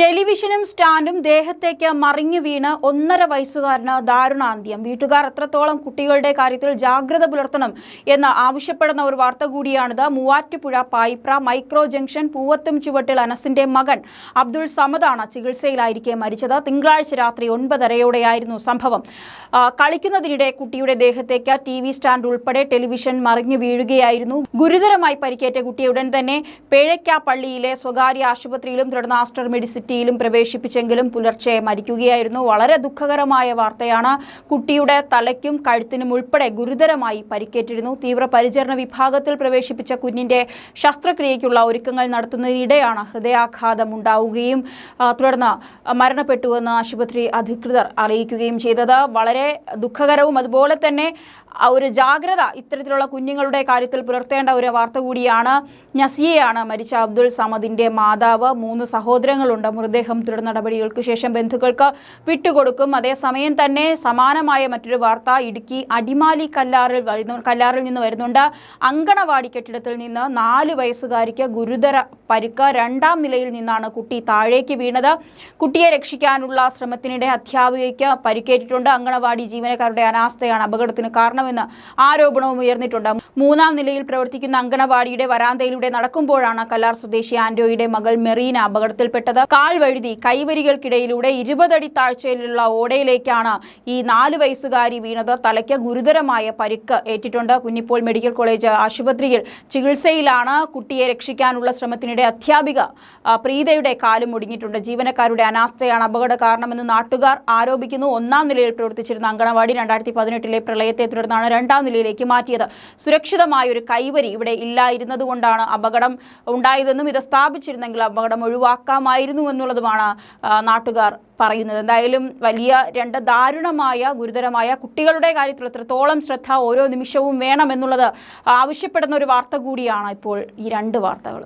ടെലിവിഷനും സ്റ്റാൻഡും ദേഹത്തേക്ക് മറിഞ്ഞു വീണ് ഒന്നര വയസ്സുകാരന് ദാരുണാന്ത്യം വീട്ടുകാർ എത്രത്തോളം കുട്ടികളുടെ കാര്യത്തിൽ ജാഗ്രത പുലർത്തണം എന്ന് ആവശ്യപ്പെടുന്ന ഒരു വാർത്ത കൂടിയാണിത്. മൂവാറ്റുപുഴ പായിപ്ര മൈക്രോ ജംഗ്ഷൻ പൂവത്തും ചുവട്ടിൽ അനസിന്റെ മകൻ അബ്ദുൾ സമദാണ് ചികിത്സയിലായിരിക്കെ മരിച്ചത്. തിങ്കളാഴ്ച രാത്രി ഒൻപതരയോടെയായിരുന്നു സംഭവം. കളിക്കുന്നതിനിടെ കുട്ടിയുടെ ദേഹത്തേക്ക് ടി വി സ്റ്റാൻഡ് ഉൾപ്പെടെ ടെലിവിഷൻ മറിഞ്ഞു വീഴുകയായിരുന്നു. ഗുരുതരമായി പരിക്കേറ്റ കുട്ടിയെ ഉടൻ തന്നെ പേഴയ്ക്ക പള്ളിയിലെ സ്വകാര്യ ആശുപത്രിയിലും തുടർന്ന് ആസ്റ്റർ മെഡിസിറ്റിയിലും പ്രവേശിപ്പിച്ചെങ്കിലും പുലർച്ചെ മരിക്കുകയായിരുന്നു. വളരെ ദുഃഖകരമായ വാർത്തയാണ് കുട്ടിയുടെ തലയ്ക്കും കഴുത്തിനും ഉൾപ്പെടെ ഗുരുതരമായി പരിക്കേറ്റിരുന്നു. തീവ്രപരിചരണ വിഭാഗത്തിൽ പ്രവേശിപ്പിച്ച കുഞ്ഞിന്റെ ശസ്ത്രക്രിയയ്ക്കുള്ള ഒരുക്കങ്ങൾ നടത്തുന്നതിനിടെയാണ് ഹൃദയാഘാതം ഉണ്ടാവുകയും തുടർന്ന് മരണപ്പെട്ടുവെന്ന് ആശുപത്രി അധികൃതർ അറിയിക്കുകയും ചെയ്തത്. വളരെ ദുഃഖകരവും അതുപോലെ തന്നെ ഒരു ജാഗ്രത ഇത്തരത്തിലുള്ള കുഞ്ഞുങ്ങളുടെ കാര്യത്തിൽ പുലർത്തേണ്ട ഒരു വാർത്ത കൂടിയാണ്. നസിയയാണ് മരിച്ച അബ്ദുൾ സമദിന്റെ മാതാവ്. മൂന്ന് സഹോദരങ്ങളുണ്ട്. മൃതദേഹം തുടർ നടപടികൾക്ക് ശേഷം ബന്ധുക്കൾക്ക് വിട്ടുകൊടുക്കും. അതേസമയം തന്നെ സമാനമായ മറ്റൊരു വാർത്ത ഇടുക്കി അടിമാലി കല്ലാറിൽ കല്ലാറിൽ നിന്ന് വരുന്നുണ്ട്. അങ്കണവാടി കെട്ടിടത്തിൽ നിന്ന് നാല് വയസ്സുകാരിക്ക് ഗുരുതര പരിക്ക് രണ്ടാം നിലയിൽ നിന്നാണ് കുട്ടി താഴേക്ക് വീണത്. കുട്ടിയെ രക്ഷിക്കാനുള്ള ശ്രമത്തിനിടെ അധ്യാപികയ്ക്ക് പരിക്കേറ്റിട്ടുണ്ട്. അങ്കണവാടി ജീവനക്കാരുടെ അനാസ്ഥയാണ് അപകടത്തിന് കാരണമെന്ന് ആരോപണവും ഉയർന്നിട്ടുണ്ട്. മൂന്നാം നിലയിൽ പ്രവർത്തിക്കുന്ന അങ്കണവാടിയുടെ വരാന്തയിലൂടെ നടക്കുമ്പോഴാണ് കല്ലാർ സ്വദേശി ആന്റോയുടെ മകൾ മെറീന അപകടത്തിൽപ്പെട്ടത്. കാൽ വഴുതി കൈവരികൾക്കിടയിലൂടെ ഇരുപതടി താഴ്ചയിലുള്ള ഓടയിലേക്കാണ് ഈ നാല് വയസ്സുകാരി വീണത്. തലയ്ക്ക് ഗുരുതരമായ പരിക്ക് ഏറ്റിട്ടുണ്ട്. കുഞ്ഞിപ്പോൾ മെഡിക്കൽ കോളേജ് ആശുപത്രിയിൽ ചികിത്സയിലാണ്. കുട്ടിയെ രക്ഷിക്കാനുള്ള ശ്രമത്തിനിടെ അധ്യാപിക പ്രീതയുടെ കാലും ഒടിഞ്ഞിട്ടുണ്ട്. ജീവനക്കാരുടെ അനാസ്ഥയാണ് അപകട കാരണമെന്ന് നാട്ടുകാർ ആരോപിക്കുന്നു. ഒന്നാം നിലയിൽ പ്രവർത്തിച്ചിരുന്ന അങ്കണവാടി രണ്ടായിരത്തി പതിനെട്ടിലെ പ്രളയത്തെ തുടർന്നാണ് രണ്ടാം നിലയിലേക്ക് മാറ്റിയത്. സുരക്ഷിതമായ ഒരു കൈവരി ഇവിടെ ഇല്ലായിരുന്നതുകൊണ്ടാണ് അപകടം ഉണ്ടായതെന്നും ഇത് സ്ഥാപിച്ചിരുന്നെങ്കിൽ അപകടം ഒഴിവാക്കാമായിരുന്നു എന്നുള്ളതുമാണ് നാട്ടുകാർ പറയുന്നത്. എന്തായാലും വലിയ രണ്ട് ദാരുണമായ ഗുരുതരമായ കുട്ടികളുടെ കാര്യത്തിൽ എത്രത്തോളം ശ്രദ്ധ ഓരോ നിമിഷവും വേണമെന്നുള്ളത് ആവശ്യപ്പെടുന്ന ഒരു വാർത്ത കൂടിയാണ് ഇപ്പോൾ ഈ രണ്ട് വാർത്തകൾ.